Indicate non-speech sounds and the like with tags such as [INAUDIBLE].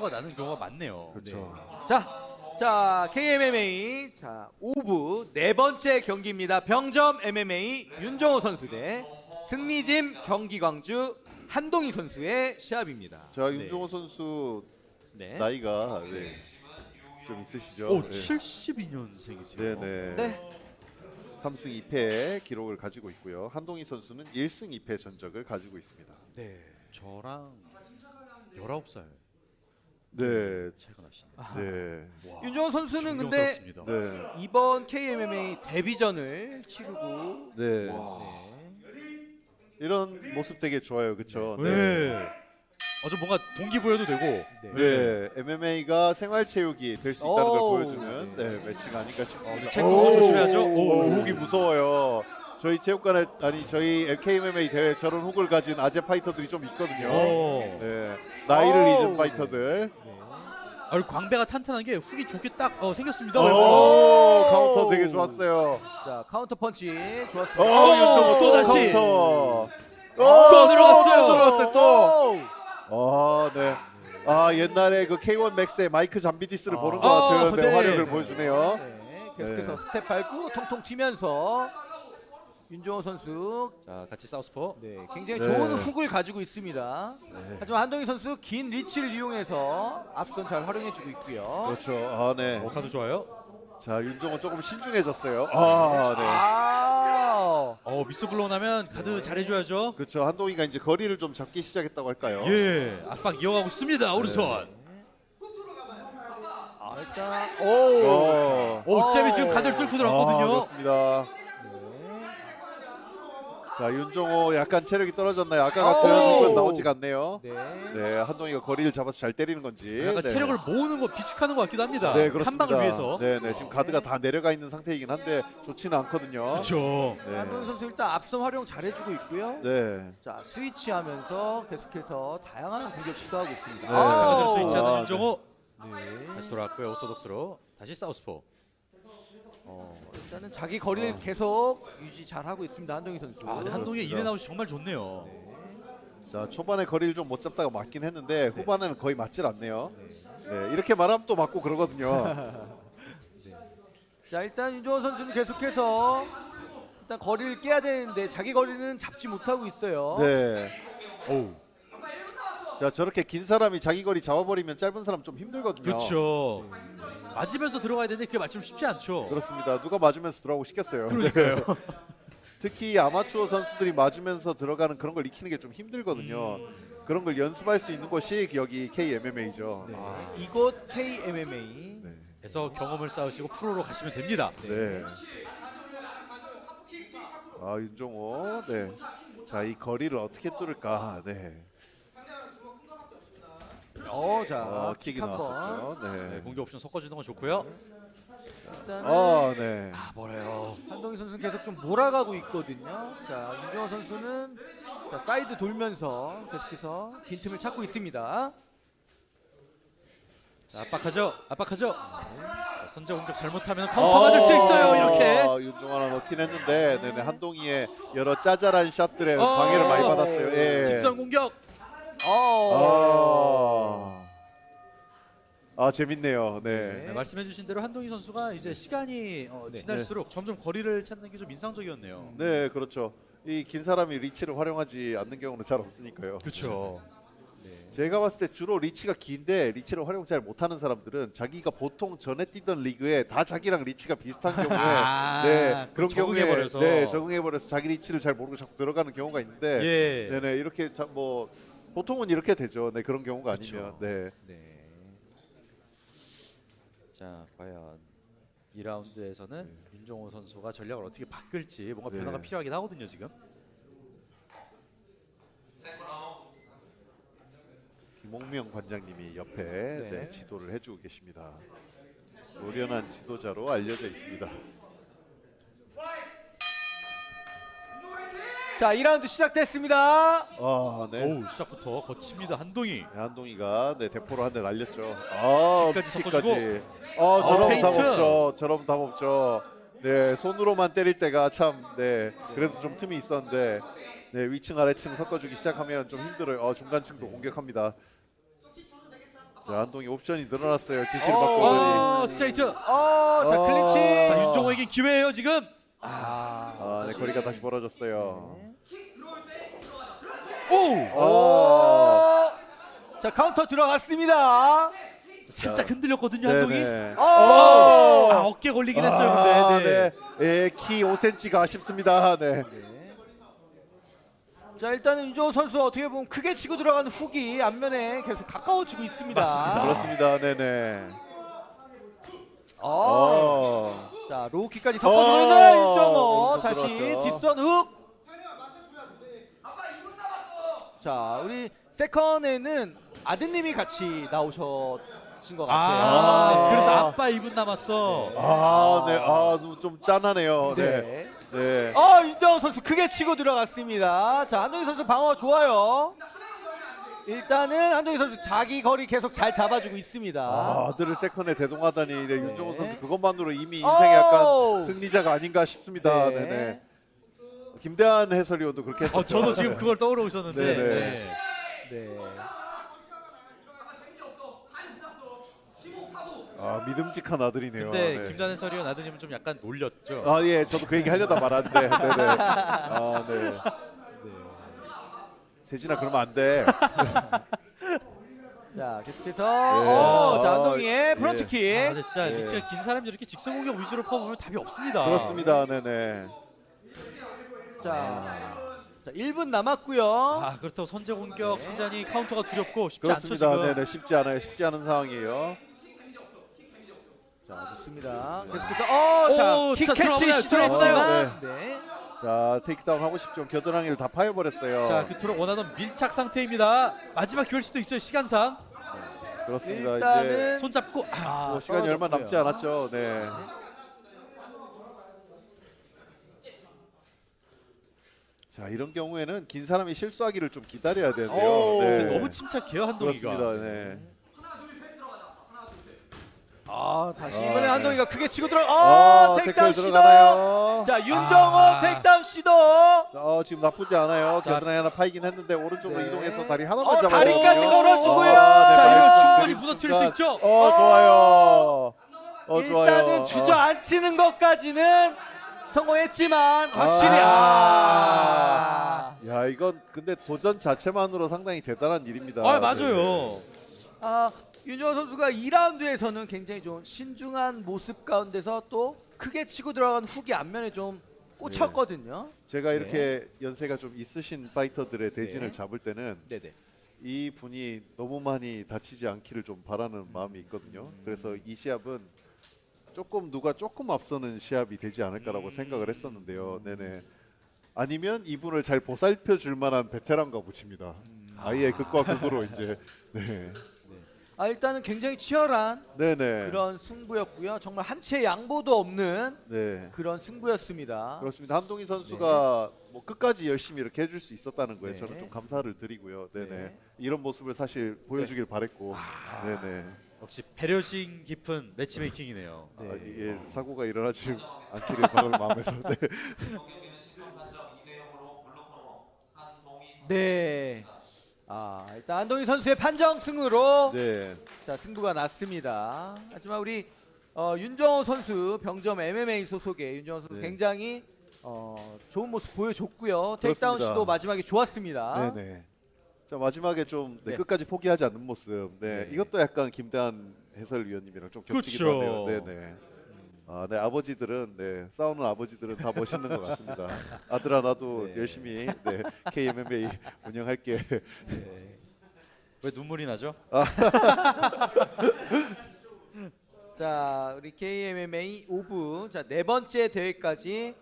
가 나는 경우가 많네요. 그렇죠. 자, 자 KMMA 자 5부 네 번째 경기입니다. 병점 MMA 윤정호 선수 대 승리짐 경기광주 한동희 선수의 시합입니다. 자 윤종호 선수 네. 네. 나이가 네, 좀 있으시죠? 오, 네. 72년생이세요. 네네. 네. 3승 2패 기록을 가지고 있고요. 한동희 선수는 1승 2패 전적을 가지고 있습니다. 네. 저랑 19살 네. 차이가 나시네요. 네. 와, 윤정호 선수는 근데 존경스럽습니다. 네. 이번 KMMA 데뷔전을 치르고 네. 와. 네. 이런 모습 되게 좋아요. 그렇죠? 네. 아주 뭔가 동기부여도 되고 네. 네, MMA가 생활체육이 될 수 있다는 걸 오, 보여주는 네, 매치가 아닌가 싶습니다. 체육 공간 조심해야죠. 오, 오. 훅이 무서워요. 저희 체육관에 아니 저희 LKMMA 대회 저런 훅을 가진 아재 파이터들이 좀 있거든요. 어. 네, 나이를 오. 잊은 파이터들. 아, 광배가 탄탄한 게 훅이 좋게 딱 어, 생겼습니다. 오, 오. 카운터 되게 좋았어요. 자 카운터 펀치 오, 좋았습니다. 윤정호 또 다시. 카운터. 또 들어갔어요. 또 들어갔어요. 또. 오. 아, 네. 아 옛날에 그 K1 맥스의 마이크 잠비디스를 아. 보는 것 같은 아, 네, 네. 활약을 보여주네요. 네, 계속해서 네. 스텝 밟고 통통 튀면서 윤정호 선수 자, 같이 사우스포. 네, 굉장히 네. 좋은 훅을 가지고 있습니다. 네. 하지만 한동희 선수 긴 리치를 이용해서 앞선 잘 활용해주고 있고요. 그렇죠. 아, 네. 어, 카드 좋아요. 자, 윤종호 조금 신중해졌어요. 아, 네. 아, 어, 미스 블로우 나면 카드 잘해줘야죠. 그렇죠. 한동희가 이제 거리를 좀 잡기 시작했다고 할까요? 예, 압박 이어가고 있습니다. 오른손. 아 일단 오. 어. 오, 오. 지금 가드를 뚫고 아, 들어갔거든요. 그렇습니다. 네. 자, 윤종호 약간 체력이 떨어졌나요? 아까 같은 오. 건 나오지가 않네요. 네. 네, 한동희가 거리를 잡아서 잘 때리는 건지. 약간 네. 체력을 모으는 거 비축하는 것 같기도 합니다. 네, 그렇습니다. 한 방을 위해서. 네, 네. 지금 가드가 다 내려가 있는 상태이긴 한데 좋지는 않거든요. 그렇죠. 한동희 네. 선수 일단 앞선 활용 잘해주고 있고요. 네. 자 스위치하면서 계속해서 다양한 공격 시도하고 있습니다. 네. 아우. 마찬가지로 아, 스위치하는 네. 윤정호. 네. 다시 돌아왔고요. 오소독스로 다시 사우스포. 어, 일단은 자기 거리를 계속 유지 잘 하고 있습니다 한동희 선수. 아, 근데 한동희 그렇습니다. 인앤아웃이 정말 좋네요. 자, 초반에 거리를 좀 못 잡다가 맞긴 했는데 후반에는 거의 맞질 않네요. 네, 이렇게 말하면 또 맞고 그러거든요. [LAUGHS] 자 일단 윤종호 선수는 계속해서 일단 거리를 깨야 되는데 자기 거리는 잡지 못하고 있어요. 네. 오. 자, 저렇게 긴 사람이 자기 거리 잡아버리면 짧은 사람 좀 힘들거든요. 그렇죠. 맞으면서 들어가야 되는데 그게 맞추면 쉽지 않죠. 그렇습니다. 누가 맞으면서 들어가고 시켰어요. 그러니까요. [LAUGHS] 특히 아마추어 선수들이 맞으면서 들어가는 그런 걸 익히는 게 좀 힘들거든요. 음. 그런 걸 연습할 수 있는 곳이 여기 KMMA죠. 네. 아. 이곳 KMMA. 네. 그래서 경험을 쌓으시고 프로로 가시면 됩니다. 네. 아 윤종호. 네. 자 이 거리를 어떻게 뚫을까. 네. 어, 자 어, 킥이 한 번. 나왔었죠. 네, 네. 공격 옵션 섞어주는 건 좋고요. 일단 아 네. 아, 뭐래요. 한동희 선수는 계속 좀 몰아가고 있거든요. 자 윤종호 선수는 자, 사이드 돌면서 계속해서 빈 틈을 찾고 있습니다. 자, 압박하죠. 압박하죠. 자, 선제 공격 잘못하면 카운터 맞을 수 있어요. 이렇게. 아, 윤종호 하나 넣긴 했는데 네네 한동희의 여러 짜잘한 샷들에 어. 방해를 많이 받았어요. 예. 직선 공격. 어. 아. 아 재밌네요. 네. 네, 말씀해주신 대로 한동희 선수가 이제 시간이 어, 네. 지날수록 점점 거리를 찾는 게 좀 인상적이었네요. 네, 그렇죠. 이 긴 사람이 리치를 활용하지 않는 경우는 잘 없으니까요. 그렇죠. [LAUGHS] 제가 봤을 때 주로 리치가 긴데 리치를 활용 잘 못하는 사람들은 자기가 보통 전에 뛰던 리그에 다 자기랑 리치가 비슷한 경우에 [LAUGHS] 아, 네 그런 경우에 적응해버려서. 네 적응해버려서 자기 리치를 잘 모르고 자꾸 들어가는 경우가 있는데 예. 네네 이렇게 자, 뭐 보통은 이렇게 되죠. 네 그런 경우가 그쵸. 아니면 네. 네. 자, 과연 2라운드에서는 윤종호 선수가 전략을 어떻게 바꿀지 뭔가 네. 변화가 필요하긴 하거든요, 지금. 김홍명 관장님이 옆에 네. 네, 지도를 해주고 계십니다. 노련한 지도자로 알려져 있습니다. 자 2라운드 시작됐습니다. 아 네. 오우, 시작부터 거칩니다. 한동희. 네, 한동희가 네 대포로 한 대 날렸죠. 아 킥까지. 섞어주고. 아 저럼 답 페인트. 없죠. 저럼 답 없죠. 네 손으로만 때릴 때가 참 네 그래도 좀 틈이 있었는데 네 위층 아래층 섞어주기 시작하면 좀 힘들어요. 어, 중간층도 공격합니다. 자 한동희 옵션이 늘어났어요. 지시를 받고 오더니. 어, 스트레이트. 어, 자 어. 클린치. 자, 윤종호에게 기회예요, 지금. 아, 아, 네 거리가 다시 벌어졌어요. 오! 어. 오. 자 카운터 들어갔습니다. 살짝 흔들렸거든요, 한동이. 네네. 어. 아, 어깨 걸리긴 했어요, 아, 근데. 네. 네. 예, 키 5cm가 아쉽습니다. 네. 자 일단은 윤종호 선수 어떻게 보면 크게 치고 들어가는 훅이 앞면에 계속 가까워지고 있습니다. 맞습니다. 그렇습니다. 네네. 어. 어. 자 로우킥까지 어. 섞어주는 윤정호 오른쪽 다시 들어왔죠. 뒷선 훅. 자 우리 세컨에는 아드님이 같이 나오셨신 것 같아요. 아, 아. 그래서 아빠 2분 남았어. 아, 네. 아, 좀 짠하네요. 네. 네. 네. 어 윤정호 선수 크게 치고 들어갔습니다. 자 한동희 선수 방어 좋아요. 일단은 한동희 선수 자기 거리 계속 잘 잡아주고 있습니다. 아, 아들을 세컨에 대동하다니 네, 네. 선수 그것만으로 이미 인생의 약간 오. 승리자가 아닌가 싶습니다. 네. 네 김대한 해설위원도 그렇게. 어, 저도 지금 그걸 떠오르고 있었는데. 네, 네. 네. 네. 아, 믿음직한 아들이네요. 근데 네. 김단 해설위원 아드님은 좀 약간 놀렸죠. 아, 예. 저도 그 얘기 하려다 말았는데. 네, 네. 아, 네. 세진아 그러면 안 돼. [LAUGHS] 자 계속해서 네. 어, 자 아, 한동희의 예. 프런트킥. 아, 근데 진짜 네. 리치가 긴 사람들이 이렇게 직선 공격 위주로 퍼보면 답이 없습니다. 그렇습니다. 네, 네. 자, 자 1분 남았고요. 아, 그렇다고 선제 공격 시전이 카운터가 두렵고 쉽지 않죠, 그렇습니다. 지금. 네, 네. 쉽지 않아요. 쉽지 않은 상황이에요. 자 좋습니다. 계속해서 어자 오, 자, 킥캐치 들어가나요? 시도했지만 네. 자, 테이크다운 하고 싶죠. 겨드랑이를 다 파여버렸어요. 자, 그토록 원하던 밀착 상태입니다. 마지막 기회일 수도 있어요, 시간상. 그렇습니다. 이제 일단은 손 잡고 아, 아, 뭐 시간이 얼마 남지. 않았죠. 네. 자, 이런 경우에는 긴 사람이 실수하기를 좀 기다려야 되는데요. 오, 네. 근데 너무 침착해요, 한동희가. 그렇습니다. 네. 아 다시 아, 이번에 네. 한동희가 크게 치고 들어. 아, 어 테이크다운 시도. 들어가나요? 자 윤정호 아. 테이크다운 시도. 자, 어, 지금 나쁘지 않아요. 자. 겨드랑이 하나 파이긴 했는데 오른쪽으로 네. 이동해서 다리 하나만 어, 잡아요. 다리까지 걸어주고요. 자, 이러면 네, 충분히 무너뜨릴 수 있죠. 어, 좋아요. 어, 좋아요. 일단은 주저앉히는 것까지는 성공했지만 확실히 아. 아. 야, 이건 근데 도전 자체만으로 상당히 대단한 일입니다. 아, 네. 맞아요. 아, 윤정호 선수가 2라운드에서는 굉장히 좀 신중한 모습 가운데서 또 크게 치고 들어간 훅이 앞면에 좀 꽂혔거든요. 제가 이렇게 연세가 좀 있으신 파이터들의 대진을 네. 잡을 때는 네 네. 이 분이 너무 많이 다치지 않기를 좀 바라는 마음이 있거든요. 그래서 이 시합은 조금 누가 조금 앞서는 시합이 되지 않을까라고 생각을 했었는데요. 네네. 아니면 이분을 잘 보살펴 줄 만한 베테랑과 붙입니다. 아예 극과 극으로 이제 네. 아 일단은 굉장히 치열한 네네. 그런 승부였고요. 정말 한치의 양보도 없는 네. 그런 승부였습니다. 그렇습니다. 한동희 선수가 뭐 끝까지 열심히 이렇게 해줄 수 있었다는 거에 네. 저는 좀 감사를 드리고요. 네네. 네. 이런 모습을 사실 보여주길 바랬고, 네네. 역시 배려심 깊은 매치메이킹이네요. 아, 이게 사고가 일어나지 않기를 바라는 마음에서. 네. 네. 아 일단 안동희 선수의 판정 승으로 네. 자 승부가 났습니다. 하지만 우리 어, 윤정호 선수 병점 MMA 소속의 윤정호 선수 네. 굉장히 어, 좋은 모습 보여줬고요. 테이크다운 그렇습니다. 시도 마지막에 좋았습니다. 네네. 자 마지막에 좀 네, 네. 끝까지 포기하지 않는 모습. 네. 네. 이것도 약간 김대한 해설위원님이랑 좀 겹치기도 그쵸. 하네요. 네네. 아, 네 아버지들은 네 싸우는 아버지들은 다 멋있는 것 같습니다. 아들아 나도 네. 열심히 네 KMMA 운영할게. 왜 눈물이 나죠? [LAUGHS] 자 우리 KMMA 5부 자 네 번째 대회까지